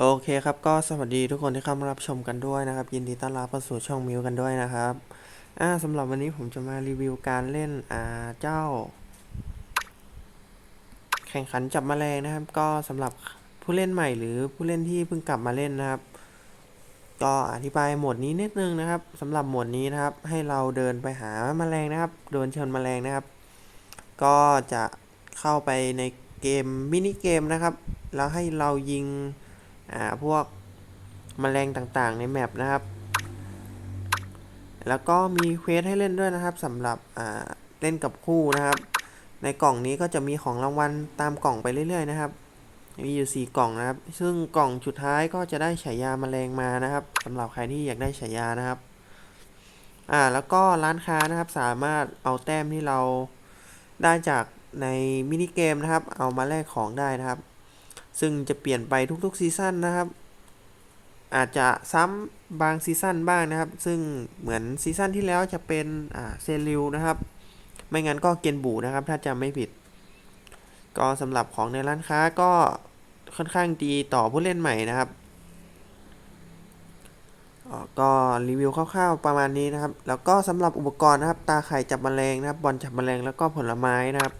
โอเคครับก็สวัสดีทุกคนที่เข้ามารับชมกันด้วยนะครับ ยินดีต้อนรับเข้าสู่ช่องมิวกันด้วยนะครับอ่าสำหรับวันนี้ผมจะมารีวิวการเล่นอ่าเจ้า แข่งขันจับแมลงนะครับ ก็สำหรับผู้เล่นใหม่หรือผู้เล่นที่เพิ่งกลับมาเล่นนะครับ ก็อธิบายโหมดนี้นิดนึงนะครับสำหรับโหมดนี้นะครับ ให้เราเดินไปหาแมลงนะครับโดนชนแมลงนะครับ ก็จะเข้าไปในเกมมินิเกมนะครับ แล้วให้เรายิง อ่าพวกมแมลงต่างๆในแมปนะครับ แล้วก็มีเควสให้เล่นด้วยนะครับสำหรับอ่าเล่นกับคู่นะครับ ในกล่องนี้ก็จะมีของรางวัลตามกล่องไปเรื่อย ๆ นะครับ มีอยู่ 4 กล่องนะครับ ซึ่งกล่องสุดท้ายก็จะได้ฉายาแมลงมานะครับสำหรับใครที่อยากได้ฉายานะครับอ่าแล้วก็ร้านค้านะครับสามารถเอาแต้มที่เราได้จากในมินิเกมนะครับ เอามาแลกของได้นะครับ ซึ่งจะเปลี่ยนไปทุกๆซีซั่นนะครับ อาจจะซ้ำบางซีซั่นบ้างนะครับ ซึ่งเหมือนซีซั่นที่แล้วจะเป็นอ่าเซริวนะครับ ไม่งั้นก็เกนบูนะครับ ถ้าจำไม่ผิด ก็สำหรับของในร้านค้าก็ค่อนข้างดีต่อผู้เล่นใหม่นะครับก็รีวิวคร่าวๆประมาณนี้นะครับ แล้วก็สำหรับอุปกรณ์นะครับ ตาไข่จับแมลงนะครับ บอลจับแมลงแล้วก็ผลไม้นะครับ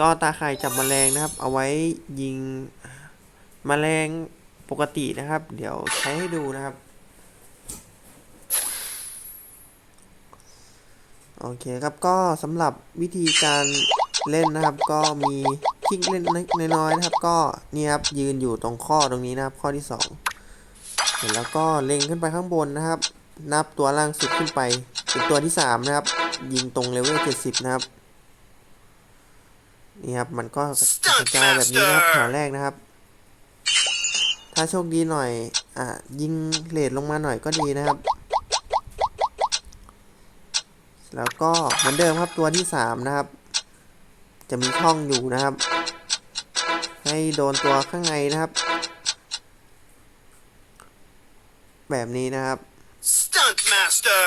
ก็ตาไข่จับแมลงนะครับ เอาไว้ยิง แมลงปกตินะครับ เดี๋ยวใช้ให้ดูนะครับ โอเคครับก็สำหรับวิธีการเล่นนะครับ ก็มีคลิกเล่นน้อยๆนะครับ ก็นี่ครับยืนอยู่ตรงข้อตรงนี้นะครับ ข้อที่สองเสร็จแล้วก็เล็งขึ้นไปข้างบนนะครับ นับตัวล่างสุดขึ้นไปเป็นตัวที่สามนะครับ ยิงตรงเลเวลเจ็ดสิบนะครับนี่ครับมันก็กระจายแบบนี้นะครับแถวแรกนะครับ ถ้าโชคดีหน่อย อ่ายิงเลทลงมาหน่อยก็ดีนะครับ แล้วก็เหมือนเดิมครับตัวที่สามนะครับ จะมีช่องอยู่นะครับ ให้โดนตัวข้างในนะครับ แบบนี้นะครับ Stunt Master!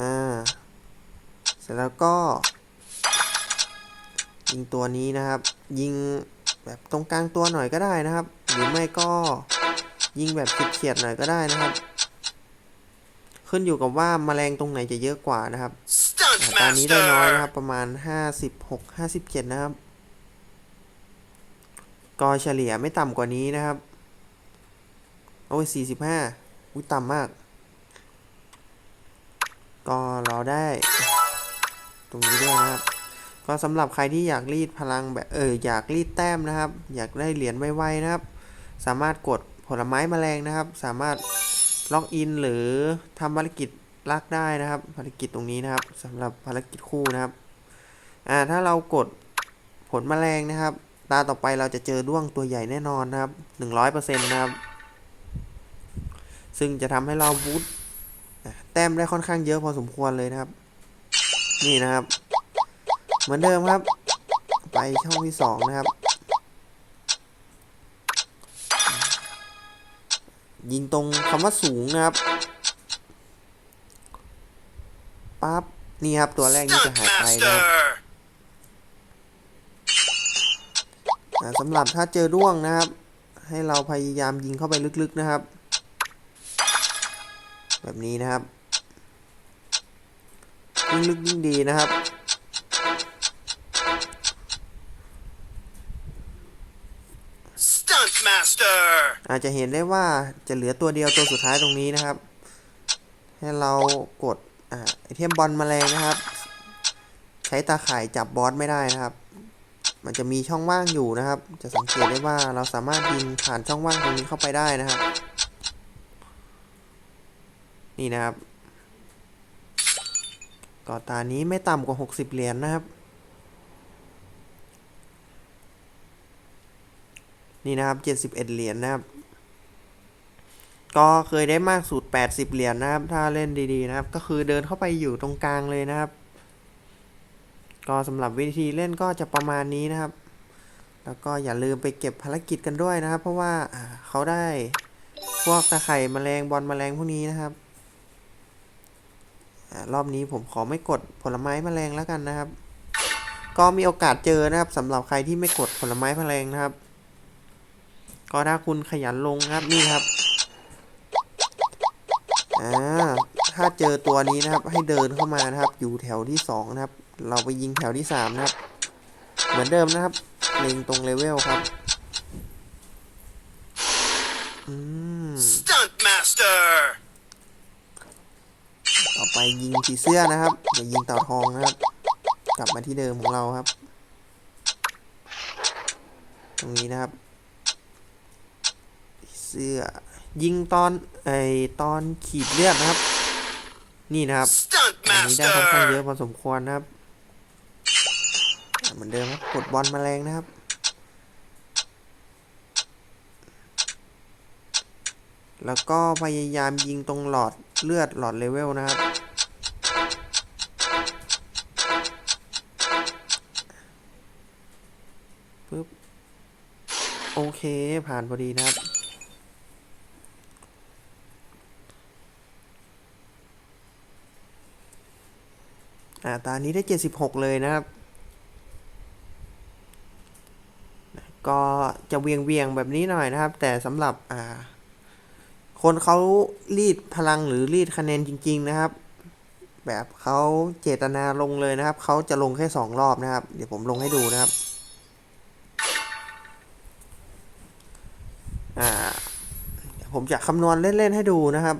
อ่า เสร็จแล้วก็ยิงตัวนี้นะครับ ยิงแบบตรงกลางตัวหน่อยก็ได้นะครับ หรือไม่ก็ยิงแบบเฉียดๆหน่อยก็ได้นะครับ ขึ้นอยู่กับว่าแมลงตรงไหนจะเยอะกว่านะครับตาตอนนี้ได้น้อยนะครับ ประมาณห้าสิบหกห้าสิบเจ็ดนะครับ ก็เฉลี่ยไม่ต่ำกว่านี้นะครับ โอ้ยสี่สิบห้าอุ้ยต่ำมาก ก็เราได้ ตรงนี้ด้วยนะครับ ก็สำหรับใครที่อยากรีดพลังแบบเอออยากรีดแต้มนะครับ อยากได้เหรียญไวๆนะครับ สามารถกดผลไม้แมลงนะครับ สามารถล็อกอินหรือทำภารกิจลักได้นะครับ ภารกิจตรงนี้นะครับสำหรับภารกิจคู่นะครับอ่าถ้าเรากดผลแมลงนะครับ ตาต่อไปเราจะเจอด้วงตัวใหญ่แน่นอนนะครับหนึ่งร้อยเปอร์เซ็นต์นะครับ ซึ่งจะทำให้เราบูตแต้มได้ค่อนข้างเยอะพอสมควรเลยนะครับ นี่นะครับ เหมือนเดิมครับ ไปช่องที่สองนะครับ ยิงตรงคำว่าสูงนะครับปั๊บนี่ครับตัวแรกนี่จะหายไปนะครับสำหรับถ้าเจอด้วงนะครับ ให้เราพยายามยิงเข้าไปลึกๆนะครับ แบบนี้นะครับยิ่งลึกยิ่งดีนะครับ Stunt Master! อาจจะเห็นได้ว่าจะเหลือตัวเดียวตัวสุดท้ายตรงนี้นะครับ ให้เรากดอ่าไอเทมบอลแมลงนะครับ ใช้ตาข่ายจับบอสไม่ได้นะครับ มันจะมีช่องว่างอยู่นะครับ จะสังเกตได้ว่าเราสามารถยิงผ่านช่องว่างตรงนี้เข้าไปได้นะครับ นี่นะครับก็ตานี้ไม่ต่ำกว่า 60 เหรียญนะครับ นี่นะครับ71เหรียญนะครับ ก็เคยได้มากสุด80เหรียญนะครับ ถ้าเล่นดีๆนะครับ ก็คือเดินเข้าไปอยู่ตรงกลางเลยนะครับ ก็สำหรับวิธีเล่นก็จะประมาณนี้นะครับ แล้วก็อย่าลืมไปเก็บภารกิจกันด้วยนะครับ เพราะว่าเขาได้พวกตะไคร่แมลงบอลแมลงพวกนี้นะครับอรอบนี้ผมขอไม่กดผลไม้แมลงแล้วกันนะครับ ก็มีโอกาสเจอนะครับสำหรับใครที่ไม่กดผลไม้แพลงนะครับ ก็ถ้าคุณขยันลงนะครับนี่ครับอ่าถ้าเจอตัวนี้นะครับ ให้เดินเข้ามานะครับ อยู่แถวที่สองนะครับ เราไปยิงแถวที่สามนะครับ เหมือนเดิมนะครับเล็งตรงเลเวลครับอืม Stunt Master. ต่อไปยิงผีเสื้อนะครับอย่ายิงเต่าทองนะครับ กลับมาที่เดิมของเราครับ ตรงนี้นะครับผี เสื้อ ยิงตอนไอตอนขีดเลือดนะครับ นี่นะครับ Stunt อันนี้ได้ค่อนข้างเยอะ Master. พอสมควรนะครับอะเหมือนเดิมครับกดบอลแมลงนะครับแล้วก็พยายามยิงตรงหลอดเลือดหลอดเลเวลนะครับ ปึ๊บ โอเคผ่านพอดีนะครับ อ่าตอนนี้ได้ 76 เลยนะครับ ก็จะเวียงเวียงแบบนี้หน่อยนะครับ แต่สำหรับอ่าคนเขารีดพลังหรือรีดคะแนนจริง ๆ นะครับ แบบเขาเจตนาลงเลยนะครับ เขาจะลงแค่สองรอบนะครับ เดี๋ยวผมลงให้ดูนะครับอ่าผมจะคำนวณเล่น ๆ ให้ดูนะครับ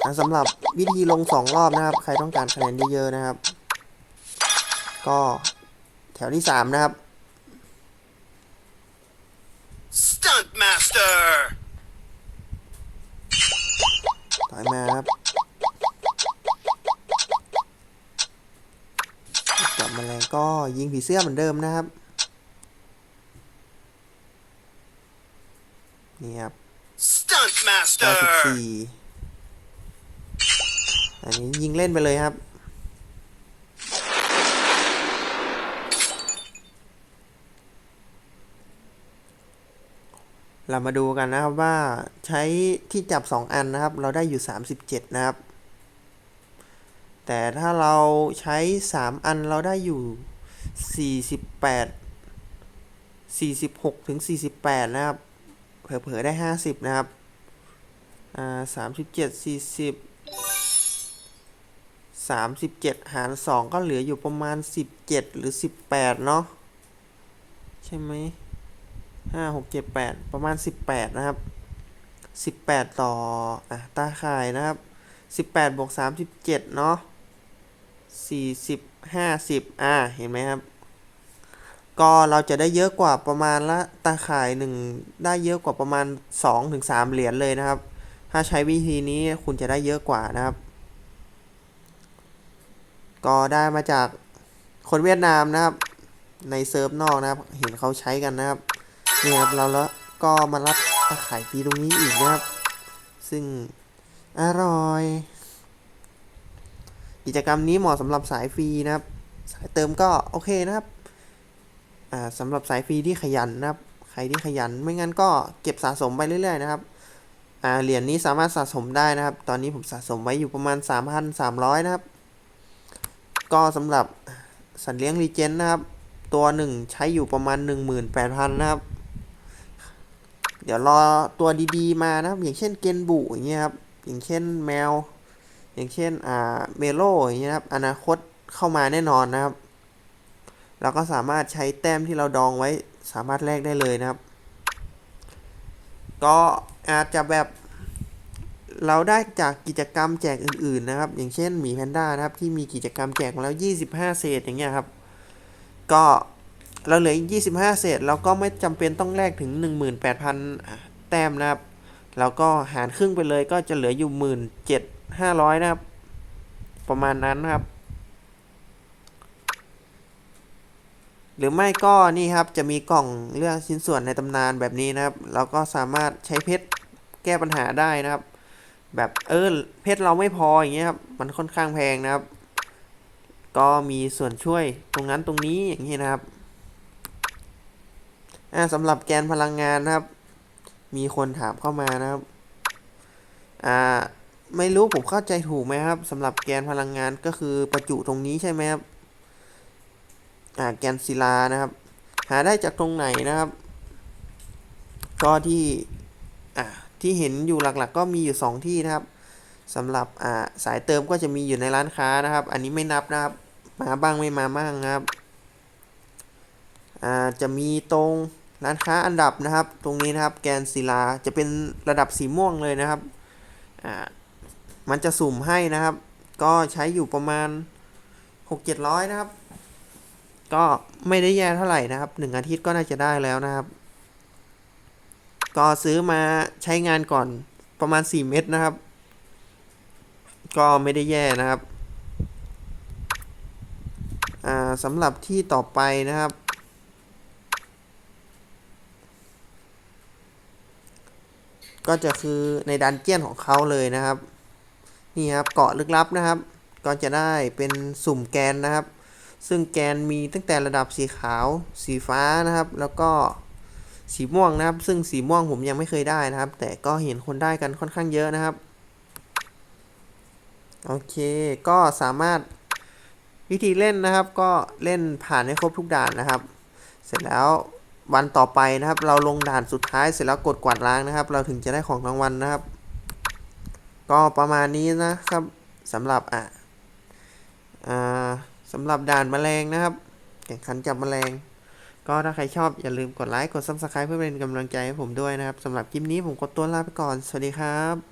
อ่า สำหรับวิธีลงสองรอบนะครับ ใครต้องการคะแนนเยอะๆนะครับ ก็แถวที่สามนะครับ Stunt Master. ถอยมาครับจับแมลงก็ยิงผีเสื้อเหมือนเดิมนะครับ นี่ครับ Stunt Master. 94 อันนี้ยิงเล่นไปเลยครับ เรามาดูกันนะครับว่าใช้ที่จับ 2 อันนะครับ เราได้อยู่ 37 นะครับ แต่ถ้าเราใช้ 3 อันเราได้อยู่ 48 46 ถึง 48 นะครับ เผลอๆได้ 50 นะครับ อ่าสา มสิบเจ็ดสี่สิบสามสิบเจ็ดหารสองก็เหลืออยู่ประมาณสิบเจ็ดหรือสิบแปดเนาะใช่ไหมห้าหกเจ็ดแปดประมาณสิบแปดนะครับสิบแปดต่ออะตาข่ายนะครับสิบแปดบวกสามสิบเจ็ดเนาะสี่สิบห้าสิบอ่าเห็นไหมครับ ก็เราจะได้เยอะกว่าประมาณละตาข่ายหนึ่งได้เยอะกว่าประมาณสองถึงสามเหรียญเลยนะครับ ถ้าใช้วิธีนี้คุณจะได้เยอะกว่านะครับ ก็ได้มาจากคนเวียดนามนะครับ ในเซิร์ฟนอกนะครับ เห็นเขาใช้กันนะครับนี่ครับเราแล้วก็มารับตะข่ายฟรีตรงนี้อีกนะครับ ซึ่งอร่อย กิจกรรมนี้เหมาะสำหรับสายฟรีนะครับ สายเติมก็โอเคนะครับอ่าสำหรับสายฟรีที่ขยันนะครับ ใครที่ขยันไม่งั้นก็เก็บสะสมไปเรื่อย ๆ นะครับอ่าเหรียญนี้สามารถสะสมได้นะครับ ตอนนี้ผมสะสมไว้อยู่ประมาณ 3,300 นะครับ ก็สำหรับสัตว์เลี้ยงรีเจนนะครับ ตัวหนึ่งใช้อยู่ประมาณ 18,000 นะครับ เดี๋ยวรอตัวดีๆมานะครับ อย่างเช่นเกนบุอย่างเงี้ยครับ อย่างเช่นแมว อย่างเช่นอ่าเมโลอย่างเงี้ยครับ อนาคตเข้ามาแน่นอนนะครับ เราก็สามารถใช้แต้มที่เราดองไว้สามารถแลกได้เลยนะครับ ก็อาจจะแบบ เราได้จากกิจกรรมแจกอื่นๆนะครับ อย่างเช่นหมีแพนด้านะครับ ที่มีกิจกรรมแจกมาแล้ว 25 เศษอย่างเงี้ยครับ ก็เราเหลืออีก 25 เศษเราก็ไม่จำเป็นต้องแลกถึง 18,000 แต้มนะครับแล้วก็หารครึ่งไปเลยก็จะเหลืออยู่ 17,500 นะครับ ประมาณนั้นนะครับ หรือไม่ก็นี่ครับจะมีกล่องเลือกชิ้นส่วนในตำนานแบบนี้นะครับ เราก็สามารถใช้เพชรแก้ปัญหาได้นะครับ แบบเออเพชรเราไม่พออย่างเงี้ยครับมันค่อนข้างแพงนะครับ ก็มีส่วนช่วยตรงนั้นตรงนี้อย่างนี้นะครับอ่าสำหรับแกนพลังงานนะครับ มีคนถามเข้ามานะครับอ่าไม่รู้ผมเข้าใจถูกไหมครับสำหรับแกนพลังงานก็คือประจุตรงนี้ใช่ไหมครับอ่าแกนศิลานะครับ หาได้จากตรงไหนนะครับ ก็ที่ ที่เห็นอยู่หลักๆ ก็มีอยู่สองที่นะครับสำหรับอ่าสายเติมก็จะมีอยู่ในร้านค้านะครับ อันนี้ไม่นับนะครับ มาบ้างไม่มาบ้างนะครับอ่าจะมีตรงร้านค้าอันดับนะครับ ตรงนี้นะครับ แกนศิลาจะเป็นระดับสีม่วงเลยนะครับอ่ามันจะสุ่มให้นะครับ ก็ใช้อยู่ประมาณ 6-700 นะครับ ก็ไม่ได้แย่เท่าไหร่นะครับหนึ่งอาทิตย์ก็น่าจะได้แล้วนะครับ ก็ซื้อมาใช้งานก่อนประมาณ 4 เม็ดนะครับ ก็ไม่ได้แย่นะครับสำหรับที่ต่อไปนะครับ ก็จะคือในดันเจียนของเขาเลยนะครับ นี่ครับเกาะลึกลับนะครับ ก็จะได้เป็นสุ่มแกนนะครับ ซึ่งแกนมีตั้งแต่ระดับสีขาวสีฟ้านะครับ แล้วก็ สีม่วงนะครับ ซึ่งสีม่วงผมยังไม่เคยได้นะครับ แต่ก็เห็นคนได้กันค่อนข้างเยอะนะครับ โอเค ก็สามารถวิธีเล่นนะครับ ก็เล่นผ่านให้ครบทุกด่านนะครับ เสร็จแล้ววันต่อไปนะครับ เราลงด่านสุดท้ายเสร็จแล้วกดกวาดล้างนะครับ เราถึงจะได้ของรางวัลนะครับ ก็ประมาณนี้นะครับสำหรับอะอ่าสำหรับด่านแมลงนะครับ แข่งขันจับแมลง ก็ถ้าใครชอบอย่าลืมกดไลค์ กด subscribe เพื่อเป็นกำลังใจให้ผมด้วยนะครับสำหรับคลิปนี้ผมกดตัวลาไปก่อน สวัสดีครับ